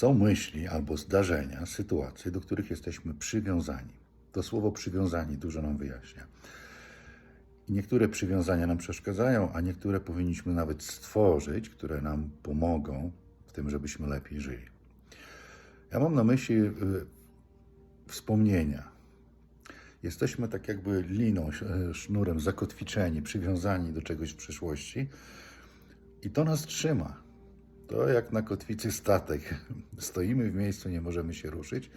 Są myśli albo zdarzenia, sytuacje, do których jesteśmy przywiązani. To słowo przywiązani dużo nam wyjaśnia. Niektóre przywiązania nam przeszkadzają, a niektóre powinniśmy nawet stworzyć, które nam pomogą w tym, żebyśmy lepiej żyli. Ja mam na myśli y, wspomnienia. Jesteśmy tak jakby liną, sz- sznurem zakotwiczeni, przywiązani do czegoś w przeszłości i to nas trzyma. To jak na kotwicy statek. Stoimy w miejscu, nie możemy się ruszyć,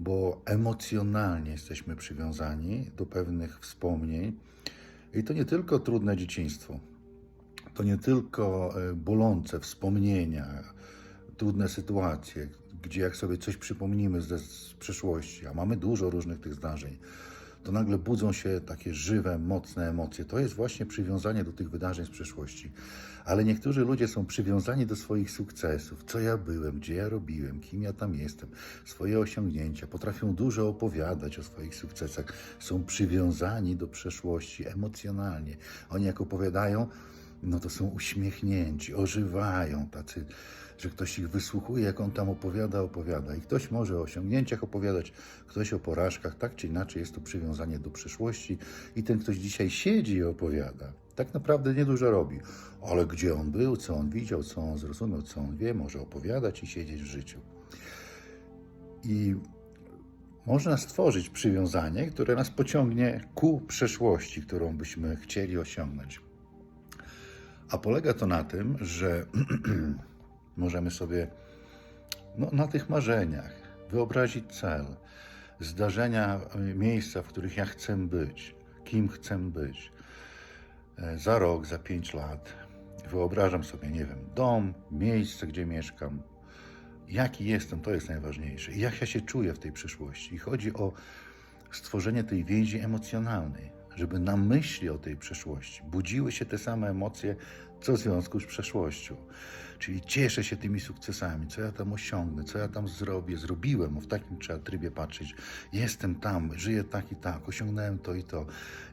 bo emocjonalnie jesteśmy przywiązani do pewnych wspomnień. I to nie tylko trudne dzieciństwo, to nie tylko e, bolące wspomnienia, trudne sytuacje, gdzie jak sobie coś przypomnimy z przeszłości, a mamy dużo różnych tych zdarzeń, to nagle budzą się takie żywe, mocne emocje. To jest właśnie przywiązanie do tych wydarzeń z przeszłości. Ale niektórzy ludzie są przywiązani do swoich sukcesów, co ja byłem, gdzie ja robiłem, kim ja tam jestem, swoje osiągnięcia, potrafią dużo opowiadać o swoich sukcesach, są przywiązani do przeszłości emocjonalnie. Oni jak opowiadają, no to są uśmiechnięci, ożywają tacy, że ktoś ich wysłuchuje, jak on tam opowiada, opowiada. I ktoś może o osiągnięciach opowiadać, ktoś o porażkach, tak czy inaczej jest to przywiązanie do przeszłości i ten ktoś dzisiaj siedzi i opowiada. Tak naprawdę niedużo robi, ale gdzie on był, co on widział, co on zrozumiał, co on wie, może opowiadać i siedzieć w życiu. I można stworzyć przywiązanie, które nas pociągnie ku przeszłości, którą byśmy chcieli osiągnąć. A polega to na tym, że możemy sobie no, na tych marzeniach wyobrazić cel, zdarzenia, y, miejsca, w których ja chcę być, kim chcę być. E, Za rok, za pięć lat wyobrażam sobie, nie wiem, dom, miejsce, gdzie mieszkam, jaki jestem, to jest najważniejsze. I jak ja się czuję w tej przyszłości. I chodzi o stworzenie tej więzi emocjonalnej, żeby na myśli o tej przeszłości budziły się te same emocje, co w związku z przeszłością. Czyli cieszę się tymi sukcesami, co ja tam osiągnę, co ja tam zrobię, zrobiłem, w takim trzeba trybie patrzeć. Jestem tam, żyję tak i tak, osiągnąłem to i to.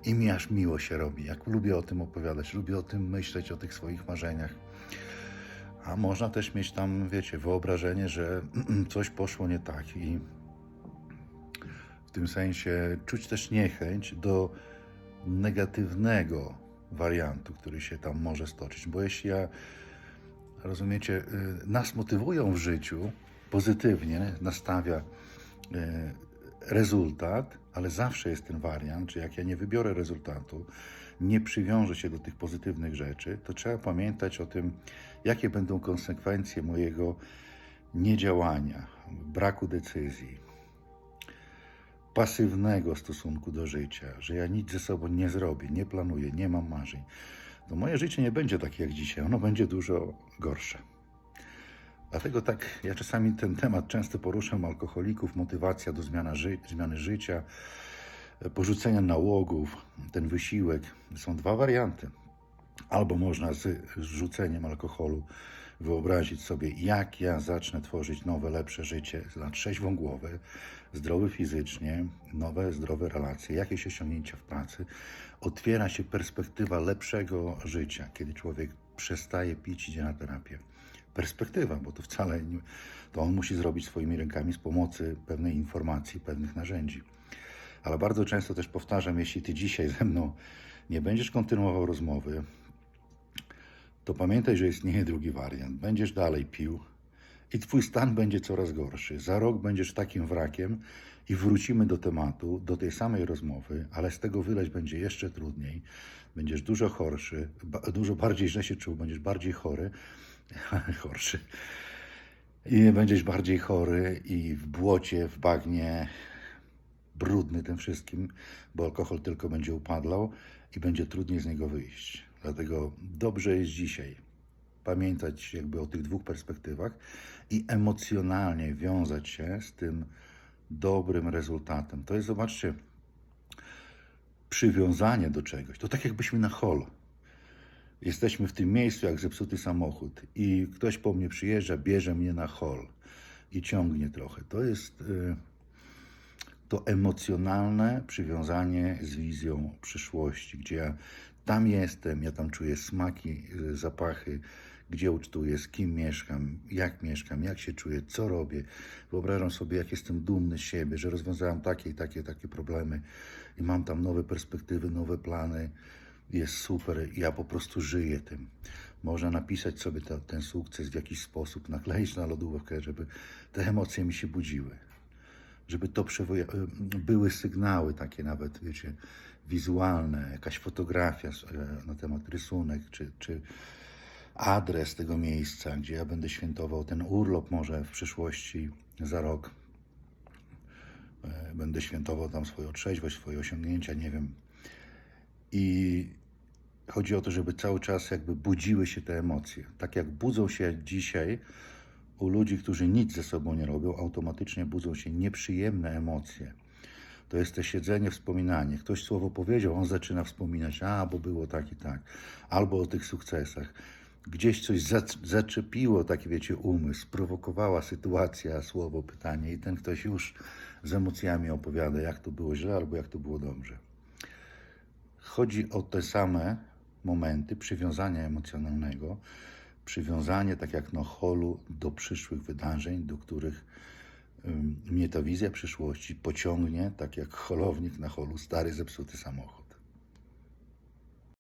I mi aż miło się robi. Jak lubię o tym opowiadać, lubię o tym myśleć, o tych swoich marzeniach. A można też mieć tam, wiecie, wyobrażenie, że coś poszło nie tak i w tym sensie czuć też niechęć do negatywnego wariantu, który się tam może stoczyć. Bo jeśli ja, rozumiecie, y, nas motywują w życiu pozytywnie, nastawia y, rezultat, ale zawsze jest ten wariant, że jak ja nie wybiorę rezultatu, nie przywiążę się do tych pozytywnych rzeczy, to trzeba pamiętać o tym, jakie będą konsekwencje mojego niedziałania, braku decyzji, pasywnego stosunku do życia, że ja nic ze sobą nie zrobię, nie planuję, nie mam marzeń, to moje życie nie będzie takie jak dzisiaj, ono będzie dużo gorsze. Dlatego tak, ja czasami ten temat często poruszam alkoholików, motywacja do zmiana ży- zmiany życia, porzucenia nałogów, ten wysiłek. Są dwa warianty. Albo można z rzuceniem alkoholu wyobrazić sobie, jak ja zacznę tworzyć nowe, lepsze życie na trzeźwą głowę, zdrowy fizycznie, nowe, zdrowe relacje, jakieś osiągnięcia w pracy. Otwiera się perspektywa lepszego życia, kiedy człowiek przestaje pić, idzie na terapię. Perspektywa, bo to wcale nie, to on musi zrobić swoimi rękami z pomocy pewnej informacji, pewnych narzędzi. Ale bardzo często też powtarzam, jeśli ty dzisiaj ze mną nie będziesz kontynuował rozmowy, to pamiętaj, że istnieje drugi wariant. Będziesz dalej pił i twój stan będzie coraz gorszy. Za rok będziesz takim wrakiem i wrócimy do tematu, do tej samej rozmowy, ale z tego wyleć będzie jeszcze trudniej. Będziesz dużo chorszy, dużo bardziej źle się czuł, będziesz bardziej chory, chorszy. I będziesz bardziej chory i w błocie, w bagnie, brudny tym wszystkim, bo alkohol tylko będzie upadlał i będzie trudniej z niego wyjść. Dlatego dobrze jest dzisiaj pamiętać jakby o tych dwóch perspektywach i emocjonalnie wiązać się z tym dobrym rezultatem. To jest, zobaczcie, przywiązanie do czegoś. To tak jakbyśmy na hol. Jesteśmy w tym miejscu jak zepsuty samochód i ktoś po mnie przyjeżdża, bierze mnie na hol i ciągnie trochę. To jest y, to emocjonalne przywiązanie z wizją przyszłości, gdzie ja tam jestem, ja tam czuję smaki, y, zapachy, gdzie ucztuję, z kim mieszkam, jak mieszkam, jak się czuję, co robię. Wyobrażam sobie, jak jestem dumny z siebie, że rozwiązałem takie i takie, takie problemy i mam tam nowe perspektywy, nowe plany. Jest super ja po prostu żyję tym. Można napisać sobie ta, ten sukces w jakiś sposób, nakleić na lodówkę, żeby te emocje mi się budziły żeby to przewoja- były sygnały takie nawet, wiecie, wizualne, jakaś fotografia e, na temat rysunek, czy, czy adres tego miejsca, gdzie ja będę świętował ten urlop może w przyszłości, za rok. E, Będę świętował tam swoją trzeźwość, swoje osiągnięcia, nie wiem. I chodzi o to, żeby cały czas jakby budziły się te emocje. Tak jak budzą się dzisiaj u ludzi, którzy nic ze sobą nie robią, automatycznie budzą się nieprzyjemne emocje. To jest to siedzenie, wspominanie. Ktoś słowo powiedział, on zaczyna wspominać, a, bo było tak i tak. Albo o tych sukcesach. Gdzieś coś zac- zaczepiło, taki wiecie, umysł, sprowokowała sytuacja, słowo, pytanie i ten ktoś już z emocjami opowiada, jak to było źle, albo jak to było dobrze. Chodzi o te same momenty przywiązania emocjonalnego, przywiązanie, tak jak na holu, do przyszłych wydarzeń, do których mnie ta wizja przyszłości pociągnie, tak jak holownik na holu, stary, zepsuty samochód.